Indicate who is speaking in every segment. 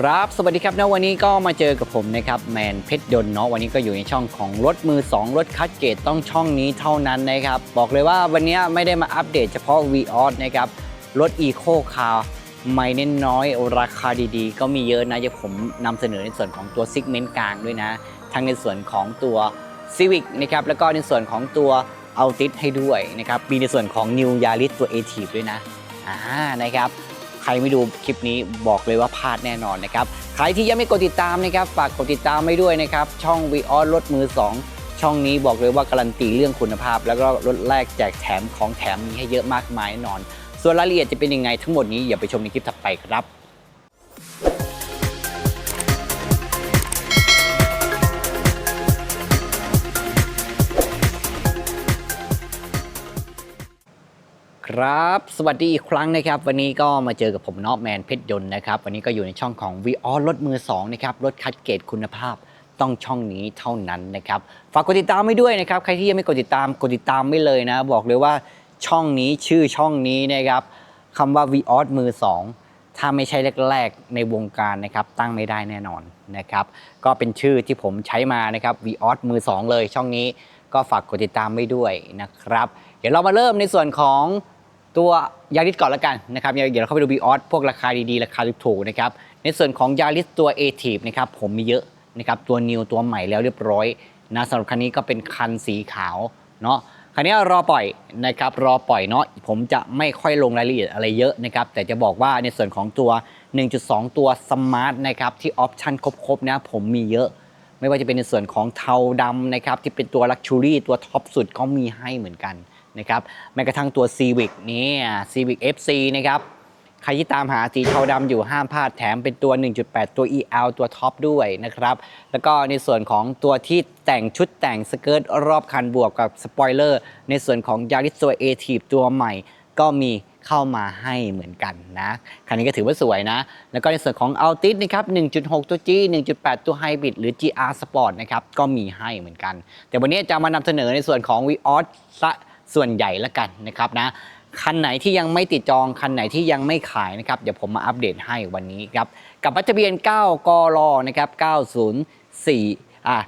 Speaker 1: ครับ สวัสดีครับนะวันนี้ก็มาเจอกับผมนะครับแมนเพชรยนต์เนาะวันนี้ก็อยู่ในช่องของรถมือ 2 รถคัดเกรดต้องช่องนี้เท่านั้นนะครับ บอกเลยว่าวันนี้ไม่ได้มาอัปเดตเฉพาะ v ีออสนะครับ รถ Eco Car ไม่เน้นน้อยราคาดีๆ ก็มีเยอะนะจะผมนำเสนอในส่วนของตัวซิกเมนต์กลางด้วยนะ ทั้งในส่วนของตัว Civic นะครับแล้วก็ในส่วนของตัว Altis ให้ด้วยนะครับมีในส่วนของ New Yaris ตัว a t i v ด้วยนะอ่านะครับ ใครไม่ดูคลิปนี้บอกเลยว่าพลาดแน่นอนนะครับ ใครที่ยังไม่กดติดตามนะครับ ฝากกดติดตามไว้ด้วยนะครับ ช่องวีออรถมือ 2 ช่องนี้บอกเลยว่าการันตีเรื่องคุณภาพ แล้วก็รถแรกแจกแถมของแถมมีให้เยอะมากมายแน่นอน ส่วนรายละเอียดจะเป็นยังไงทั้งหมดนี้อย่าไปชมในคลิปถัดไปครับ ครับ สวัสดีอีกครั้งนะครับ วันนี้ก็มาเจอกับผมนอกแมนเพชรยนต์นะครับ วันนี้ก็อยู่ในช่องของ v ีออรถมือ2นะครับ รถคัดเกรดคุณภาพต้องช่องนี้เท่านั้นนะครับ ฝากกดติดตามไม่ด้วยนะครับ ใครที่ยังไม่กดติดตามกดติดตามไม่เลยนะ บอกเลยว่าช่องนี้ชื่อช่องนี้นะครับคำว่า v ีออมือ 2 ถ้าไม่ใช่แรกๆในวงการนะครับ ตั้งไม่ได้แน่นอนนะครับ ก็เป็นชื่อที่ผมใช้มานะครับ v ีออมือ 2 เลยช่องนี้ก็ฝากกดติดตามไม่ด้วยนะครับ เดี๋ยวเรามาเริ่มในส่วนของ ตัวยาริสก่อนละกันนะครับ เดี๋ยวเราเข้าไปดู v ีออสพวกราคาดีๆ ราคาถูกๆนะครับ ในส่วนของยาริสตัว a t i v นะครับผมมีเยอะนะครับ ตัวนิวตัวใหม่แล้วเรียบร้อยนะสำหรับคันนี้ก็เป็นคันสีขาวเนาะคันนี้รอปล่อยนะครับรอปล่อยเนาะผมจะไม่ค่อยลงรายละเอียดอะไรเยอะนะครับ แต่จะบอกว่าในส่วนของตัว 1.2 ตัวสมาร์ทนะครับที่ออปชันครบๆนะผมมีเยอะ ไม่ว่าจะเป็นในส่วนของเทาดำนะครับที่เป็นตัวลักชูรี่ตัวท็อปสุดก็มีให้เหมือนกัน นะครับแม้กระทั่งตัว Civic นี่ Civic FC นะครับใครที่ตามหาสีเทาดำอยู่ห้ามพลาดแถมเป็นตัว 1.8 ตัว EL ตัวท็อปด้วยนะครับ แล้วก็ในส่วนของตัวที่แต่งชุดแต่งสเกิร์ตรอบคันบวกกับสปอยเลอร์ในส่วนของ Yaris ตัว a t i v ตัวใหม่ก็มีเข้ามาให้เหมือนกันนะ คันนี้ก็ถือว่าสวยนะ แล้วก็ในส่วนของ Altis นะครับ 1.6 ตัว G 1.8 ตัว Hybrid หรือ GR Sport นะครับ ก็มีให้เหมือนกัน แต่วันนี้จะมานำเสนอในส่วนของ v ีออส ส่วนใหญ่ละกันนะครับนะคันไหนที่ยังไม่ติดจองคันไหนที่ยังไม่ขายนะครับเดี๋ยวผมมาอัปเดตให้วันนี้ครับกับบัตรทะเบียน 9 กรนะครับ904อ่า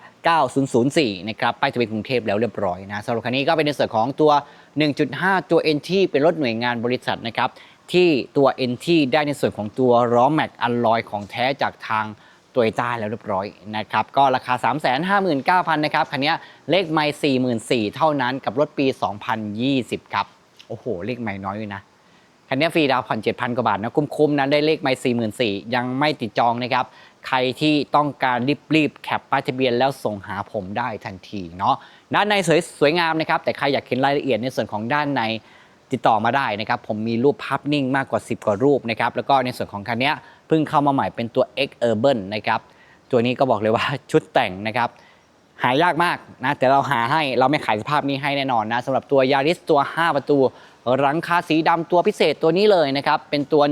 Speaker 1: 9004นะครับป้ายทะเบียนกรุงเทพแล้วเรียบร้อยนะสำหรับคันนี้ก็เป็นในส่วนของตัว 1.5 ตัว NT เป็นรถหน่วยงานบริษัทนะครับที่ตัว NT ได้ในส่วนของตัวล้อแม็กอัลลอยของแท้จากทาง ตโยต้าแล้วเรียบร้อยนะครับก็ราคา 359,000นะครับคันนี้เลขไม่44,000 เท่านั้นกับรถปี 2020 ครับ โอ้โห เลขไม่น้อยอยู่นะ คันนี้ฟรีดาวผ่อน 7,000 กว่าบาทนะ คุ้มๆนะได้เลขไม่44,000 ยังไม่ติดจองนะครับ ใครที่ต้องการรีบๆ แคปป้ายทะเบียนแล้วส่งหาผมได้ทันทีเนาะด้านในสวยสวยงามนะครับ แต่ใครอยากเห็นรายละเอียดในส่วนของด้านในติดต่อมาได้นะครับ ผมมีรูปภาพนิ่งมากกว่า 10 กว่ารูปนะครับแล้วก็ในส่วนของคันนี้ พิ่งเข้ามาใหม่เป็นตัว X Urban นะครับ ตัวนี้ก็บอกเลยว่าชุดแต่งนะครับ หายากมากนะแต่เราหาให้เราไม่ขายสภาพนี้ให้แน่นอนนะสำหรับตัวยาริสตัว 5 ประตูหลังคาสีดำตัวพิเศษตัวนี้เลยนะครับ เป็นตัว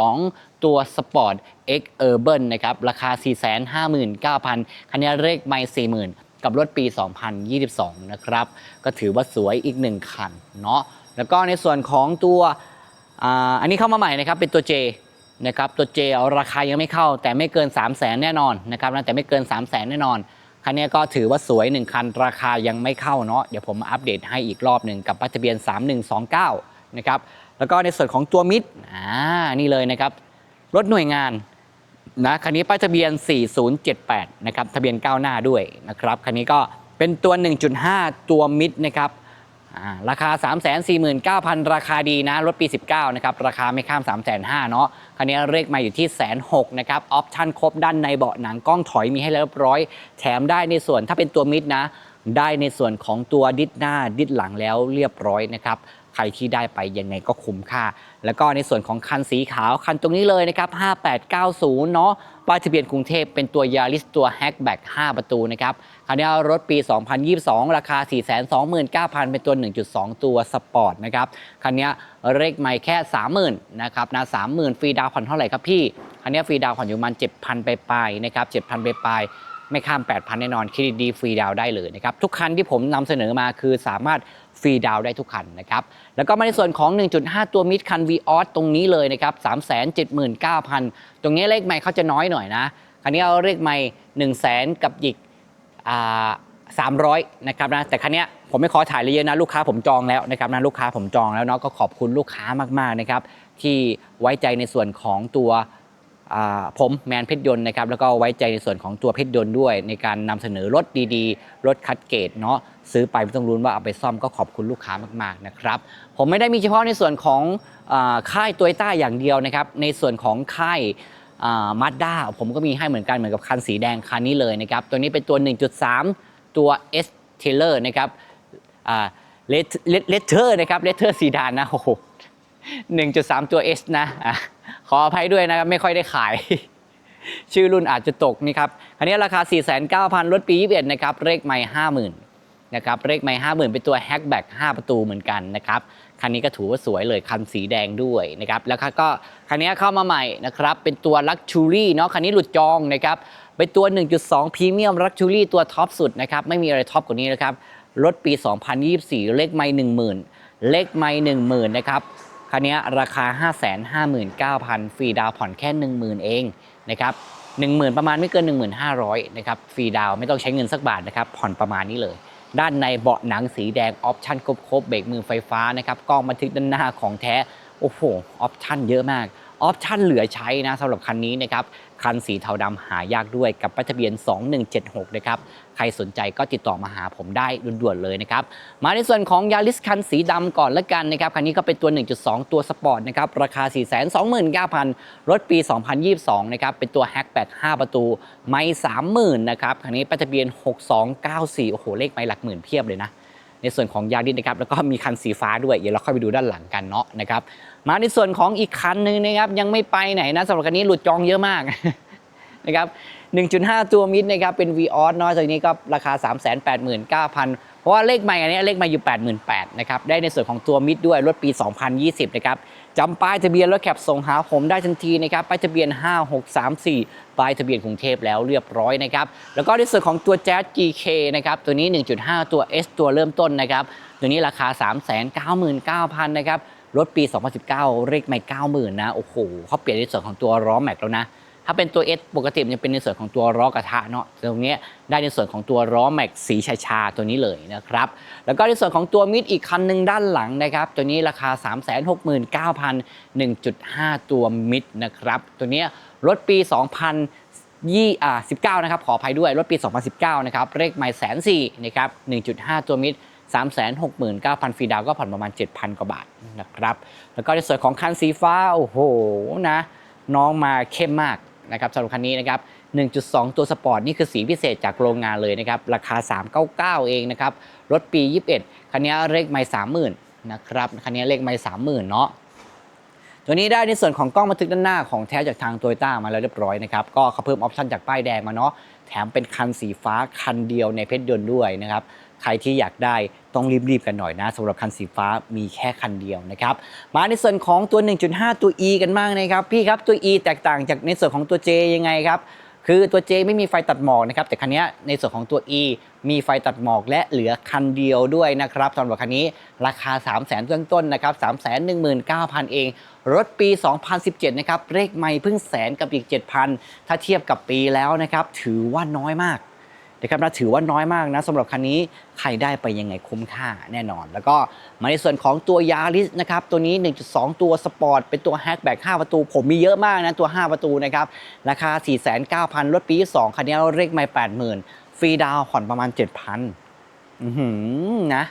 Speaker 1: 1.2 ตัว Sport X Urban นะครับ ราคา 459,000 คันนี้เลขไม่40,000 กับรถปี 2022 นะครับ ก็ถือว่าสวยอีกหนึ่งคันเนาะแล้วก็ในส่วนของตัวออันนี้เข้ามาใหม่นะครับเป็นตัว J นะครับตัว J ราคายังไม่เข้า แต่ไม่เกิน 3 0 0 0 0 0แน่นอนนะครับนะแต่ไม่เกิน 3 0 0 0 0 0แน่นอนคันนี้ก็ถือว่าสวย 1 คัน ราคายังไม่เข้าเนาะเดี๋ยวผมมาอัปเดตให้อีกรอบหนึ่งกับป้ายทะเบียน 3129นะครับแล้วก็ในส่วนของตัวมิดอ่านี่เลยนะครับรถหน่วยงานนะคันนี้ป้ายทะเบียน 4078นะครับทะเบียนก้าวหน้าด้วยนะครับคันนี้ก็เป็นตัว 1.5 ตัวมิดนะครับ ราคา 349,000 ราคาดีนะ รถปี 19 นะครับ ราคาไม่ข้าม 3,500เนาะคันนี้เลขมาอยู่ที่แสนหกนะครับ ออปชั่นครบด้านในเบาะหนังกล้องถอยมีให้แล้วเรียบร้อย แถมได้ในส่วนถ้าเป็นตัวมิดนะ ได้ในส่วนของตัวดิสหน้าดิสหลังแล้วเรียบร้อยนะครับใครที่ได้ไปยังไงก็คุ้มค่า แล้วก็ในส่วนของคันสีขาวคันตรงนี้เลยนะครับ 5890 เนาะป้ายทะเบียนกรุงเทพเป็นตัวยาริสตัวแฮชแบ็ก5 ประตูนะครับ คันนี้รถปี 2022 ราคา 429,000 เป็นตัว 1.2 ตัวสปอร์ตนะครับ คันนี้เลขไม่แค่ 30,000 นะครับนะ30,000 ฟรีดาวผ่อนเท่าไหร่ครับพี่ คันนี้ฟรีดาวผ่อนอยู่มาณ7,000ไปปลายนะครับ 7,000 ไปลายไม่ข้าม 8,000 แน่นอนครดิตดีฟรีดาวได้เลยนะครับ ทุกคันที่ผมนำเสนอมาคือสามารถฟรีดาวได้ทุกคันนะครับ แล้วก็มาในส่วนของ 1.5 ตัวมิดคัน v ีออสตรงนี้เลยนะครับ 379,000 ตรงนี้เลขไม่เขาจะน้อยหน่อยนะ คันนี้เอาเลขไม่1 0 0 0 0แสนกับอีก อ่า300นะครับนะแต่คันเนี้ยผมไม่ขอถ่ายเลยเยอะนะลูกค้าผมจองแล้วนะครับนะลูกค้าผมจองแล้วเนาะก็ขอบคุณลูกค้ามากๆนะครับที่ไว้ใจในส่วนของตัวผมแมนเพชรยนต์นะครับแล้วก็ไว้ใจในส่วนของตัวเพชรยนต์ด้วย ในการนำเสนอรถดีๆ รถคัดเกรดเนาะซื้อไปไม่ต้องรุ้นว่าเอาไปซ่อมก็ขอบคุณลูกค้ามากๆนะครับผมไม่ได้มีเฉพาะในส่วนของค่ายตัวต้าอย่างเดียวนะครับในส่วนของค่าย มาด้าผมก็มีให้เหมือนกันเหมือนกับคันสีแดงคันนี้เลยนะครับ ตัวนี้เป็นตัว 1.3 ตัว S t a i l o r นะครับเลเลเทอร์นะครับเลเทอร์สีดานนะโอ้โห1.3 ตัว S นะอะขออภัยด้วยนะครับ ไม่ค่อยได้ขาย ชื่อรุ่นอาจจะตกนี่ครับคันนี้ราคา 49,000 รถปี 21 นะครับเลขไม่50,000นะครับเลขไม่50,000 เป็นตัวแฮชแบ็ก5ประตูเหมือนกันนะครับ คันนี้ก็ถือว่าสวยเลยคันสีแดงด้วยนะครับแล้วก็คันนี้เข้ามาใหม่นะครับเป็นตัว Luxury เนาะคันนี้หลุดจองนะครับเป็นตัว 1.2 Premium Luxury ตัวท็อปสุดนะครับไม่มีอะไรท็อปกว่านี้นะครับรถปี 2024 เลขไม่10,000 เลขไม่10,000นะครับคันนี้ราคา 559,000ฟรีดาวผ่อนแค่ 10,000 เองนะครับ10,000 ประมาณไม่เกิน 1,500นะครับฟรีดาวไม่ต้องใช้เงินสักบาทนะครับผ่อนประมาณนี้เลย ด้านในเบาะหนังสีแดงออปชั่นครบๆเบรกมือไฟฟ้านะครับกล้องบันทึกด้านหน้าของแท้ โอ้โหออปชั่นเยอะมากออปชั่นเหลือใช้นะสำหรับคันนี้นะครับ คันสีเทาดำหายากด้วยกับป้ายทะเบียน 2176 นะครับ ใครสนใจก็ติดต่อมาหาผมได้ด่วนๆเลยนะครับ มาในส่วนของยาริสคันสีดำก่อนละกันนะครับ คันนี้ก็เป็นตัว 1.2 ตัวสปอร์ตนะครับ ราคา 429,000 รถปี 2022 นะครับ เป็นตัวแฮก8 5ประตู ไม่ 30,000 นะครับ คันนี้ป้ายทะเบียน 6294 โอ้โห เลขไม่หลักหมื่นเพียบเลยนะในส่วนของยาริสนะครับแล้วก็มีคันสีฟ้าด้วย เดี๋ยวเราค่อยไปดูด้านหลังกันเนาะนะครับ มาในส่วนของอีกคันหนึ่งนะครับยังไม่ไปไหนนะสำหรับคันนี้หลุดจองเยอะมากนะครับ 1.5 ตัวมิดนะครับเป็น v ีออสเนาะตัวนี้ก็ราคา 389,000 เพราะว่าเลขใหม่อันนี้เลขใหม่อยู่ 88,000นะครับได้ในส่วนของตัวมิดด้วยรถปี 2020 นะครับจำป้ายทะเบียนรถแคปส่งหาผมได้ทันทีนะครับป้ายทะเบียน 5634ป้ายทะเบียนกรุงเทพแล้วเรียบร้อยนะครับแล้วก็ในส่วนของตัว Jazz GK นะครับตัวนี้ 1.5 ตัว S ตัวเริ่มต้นนะครับตัวนี้ราคา 399,000นะครับ รถปี 2019เลขใหม่90,000 นะ โอ้โหเขาเปลี่ยนในส่วนของตัวล้อแม็กแล้วนะ ถ้าเป็นตัว S ปกติมันจะเป็นในส่วนของตัวล้อกระทะเนาะตรงเนี้ยได้ในส่วนของตัวล้อแม็กสีชาชาตัวนี้เลยนะครับ แล้วก็ในส่วนของตัวมิดอีกคันหนึ่งด้านหลังนะครับ ตัวนี้ราคา 369,000 1.5 ตัวมิดนะครับ ตัวเนี้ยรถปี 2000ยี่อ่า19นะครับ ขออภัยด้วย รถปี 2019 นะครับ เลขไม่แสนสี่นะครับ 1.5 ตัวมิด 369,000 ฟรีดาวก็ผ่อนประมาณ 7,000 กว่าบาทนะครับ แล้วก็ในส่วนของคันสีฟ้า โอ้โหนะ น้องมาเข้มมากนะครับสำหรับคันนี้นะครับ 1.2 ตัวสปอร์ต นี่คือสีพิเศษจากโรงงานเลยนะครับ ราคา 399 เองนะครับ รถปี 21 คันนี้เลขไม่30,000 นะครับ คันนี้เลขไม่30,000 เนาะตัวนี้ได้ในส่วนของกล้องบันทึกด้านหน้าของแท้จากทางโตโยต้ามาแล้วเรียบร้อยนะครับ ก็เขาเพิ่มออปชั่นจากป้ายแดงมาเนาะ แถมเป็นคันสีฟ้าคันเดียวในเพชรยนต์ด้วยนะครับ ใครที่อยากได้ต้องรีบๆกันหน่อยนะสำหรับคันสีฟ้ามีแค่คันเดียวนะครับ มาในส่วนของตัว 1.5 ตัว E กันบ้างนะครับ พี่ครับตัว E แตกต่างจากในส่วนของตัว J ยังไงครับคือตัว J ไม่มีไฟตัดหมอกนะครับแต่คันนี้ในส่วนของตัว E มีไฟตัดหมอกและเหลือคันเดียวด้วยนะครับสำหรับคันนี้ราคา 3 0 0 0 0 0ต้นต้นๆนะครับ3 1 9 0 0 0 เอง รถปี 2017 นะครับเลขไม่เพิ่งแสนกับอีก 7,000 ถ้าเทียบกับปีแล้วนะครับถือว่าน้อยมาก นะครับนะถือว่าน้อยมากนะสำหรับคันนี้ใครได้ไปยังไงคุ้มค่าแน่นอน แล้วก็มาในส่วนของตัวยาริสนะครับตัวนี้ 1.2 ตัวสปอร์ตเป็นตัวแฮชแบ็ก5ประตู ผมมีเยอะมากนะตัว 5 ประตูนะครับราคา 4,900รถปีที่2คันนี้เราเรียกไม่80,000 ฟรีดาวผ่อนประมาณ 7,000อือหือนะ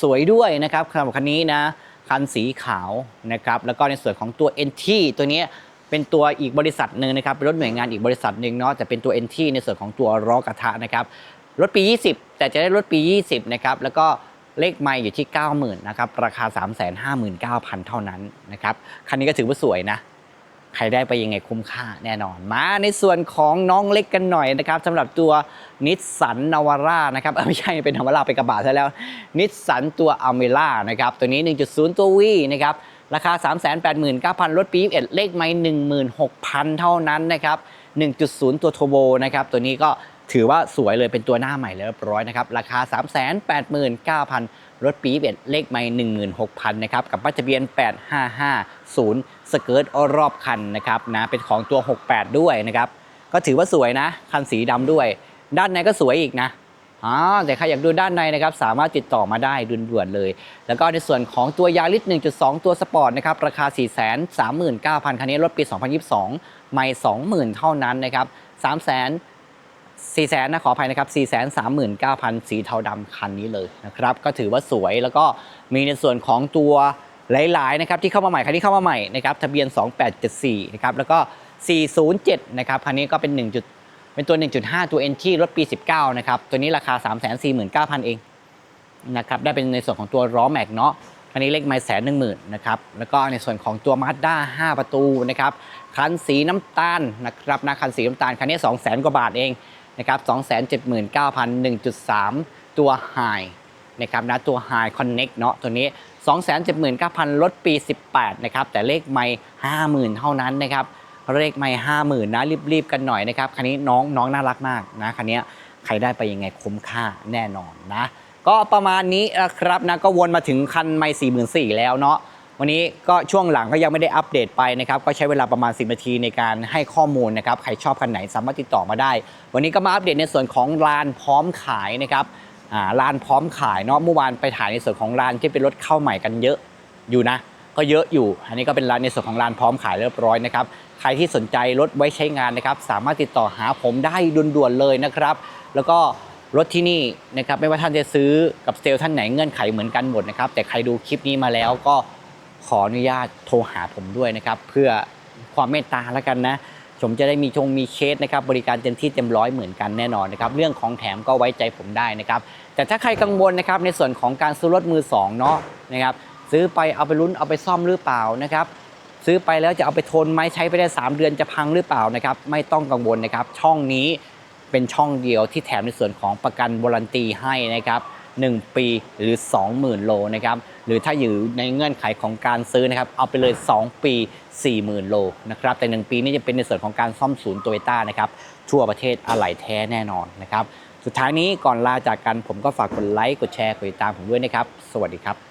Speaker 1: สวยด้วยนะครับสำหรับคันนี้นะคันสีขาวนะครับแล้วก็ในส่วนของตัว NT ตัวนี้ เป็นตัวอีกบริษัทหนึ่งนะครับเป็นรถหน่วยงานอีกบริษัทหนึ่งเนาะแต่เป็นตัว NT ในส่วนของตัวล้อกระทะนะครับรถปี 20 แต่จะได้รถปี 20 นะครับแล้วก็เลขไม่อยู่ที่ 90,000นะครับราคา 359,000 เท่านั้นนะครับคันนี้ก็ถือว่าสวยนะใครได้ไปยังไงคุ้มค่าแน่นอน มาในส่วนของน้องเล็กกันหน่อยนะครับสำหรับตัวนิสสันนาวาร่านะครับไม่ใช่เป็นนาวาร่าเป็นกระบะซะแล้วนิสสันตัวอเมล่านะครับตัวนี้ 1.0 ตัววีนะครับ ราคา 389,000รถปี21เลขไม่16,000 เท่านั้นนะครับ 1.0 ตัวโทโบนะครับ ตัวนี้ก็ถือว่าสวยเลยเป็นตัวหน้าใหม่เรียบร้อยนะครับ ราคา 389,000 รถปี21เลขไม่16,000 นะครับ กับป้ายทะเบียน 8550 สเกิร์ตรอบคันนะครับนะเป็นของตัว 68 ด้วยนะครับ ก็ถือว่าสวยนะ คันสีดำด้วย ด้านในก็สวยอีกนะ อ๋อแต่ใครอยากดูด้านในนะครับสามารถติดต่อมาได้ด่วนๆเลย แล้วก็ในส่วนของตัวยาริส1.2 ตัวสปอร์ตนะครับราคา 439,000คันนี้รถปี 2022 ไม่ 20,000 เท่านั้นนะครับ3 0 0 0 0 4แสนนะขออภัยนะครับ4 3 9 0 0 0 สีเทาดำคันนี้เลยนะครับก็ถือว่าสวยแล้วก็มีในส่วนของตัวหลายๆนะครับที่เข้ามาใหม่คันที่เข้ามาใหม่นะครับทะเบียน 2874นะครับแล้วก็ 407นะครับคันนี้ก็เป็น1 เป็นตัว 1.5 ตัว NT รถปี 19 นะครับ ตัวนี้ราคา 349,000 เองนะครับ ได้เป็นในส่วนของตัวล้อแม็กเนาะคันนี้เลขไมล์แสนหนึ่งหมื่นนะครับ แล้วก็ในส่วนของตัว Mazda 5 ประตูนะครับ คันสีน้ำตาลนะครับนะคันสีน้ำตาล คันนี้ 200,000 กว่าบาทเองนะครับ279,000 1.3 ตัว High นะครับนะตัว High Connect เนาะตัวนี้ 279,000 ลดปี 18 นะครับ แต่เลขไม่ 50,000 เท่านั้นนะครับ เลขไม่50,000นนะรีบๆกันหน่อยนะครับคันนี้น้องน้องน่ารักมากนะคันนี้ใครได้ไปยังไงคุ้มค่าแน่นอนนะ ก็ประมาณนี้นะครับนะก็วนมาถึงคันไม่44,000แล้วเนาะวันนี้ก็ช่วงหลังก็ยังไม่ได้อัปเดตไปนะครับก็ใช้เวลาประมาณ 10 นาทีในการให้ข้อมูลนะครับใครชอบคันไหนสามารถติดต่อมาได้ วันนี้ก็มาอัปเดตในส่วนของลานพร้อมขายนะครับอ่าลานพร้อมขายเนาะเมื่อวานไปถ่ายในส่วนของลานที่เป็นรถเข้าใหม่กันเยอะอยู่นะ ก็เยอะอยู่ อันนี้ก็เป็นร้านในส่วนของลานพร้อมขายเรียบร้อยนะครับ ใครที่สนใจรถไว้ใช้งานนะครับ สามารถติดต่อหาผมได้ด่วนๆเลยนะครับ แล้วก็รถที่นี่นะครับไม่ว่าท่านจะซื้อกับเซลล์ท่านไหนเงื่อนไขเหมือนกันหมดนะครับ แต่ใครดูคลิปนี้มาแล้วก็ขออนุญาตโทรหาผมด้วยนะครับ เพื่อความเมตตาแล้วกันนะผมจะได้มีชงมีเคสนะครับบริการเต็มที่เต็มร้อยเหมือนกันแน่นอนนะครับเรื่องของแถมก็ไว้ใจผมได้นะครับแต่ถ้าใครกังวลนะครับในส่วนของการซื้อรถมือสองเนาะนะครับซื้อไปเอาไปลุ้นเอาไปซ่อมหรือเปล่านะครับ ซื้อไปแล้วจะเอาไปทนไหมใช้ไปได้ 3 เดือนจะพังหรือเปล่านะครับ ไม่ต้องกังวลนะครับ ช่องนี้เป็นช่องเดียวที่แถมในส่วนของประกันวารันตีให้นะครับ1 ปีหรือ 20,000 โลนะครับหรือถ้าอยู่ในเงื่อนไขของการซื้อนะครับเอาไปเลย 2 ปี 40,000 โลนะครับแต่ 1 ปีนี้จะเป็นในส่วนของการซ่อมศูนย์โตโยต้านะครับทั่วประเทศอะไหล่แท้แน่นอนนะครับสุดท้ายนี้ก่อนลาจากกันผมก็ฝากกดไลค์กดแชร์กดติดตามผมด้วยนะครับ สวัสดีครับ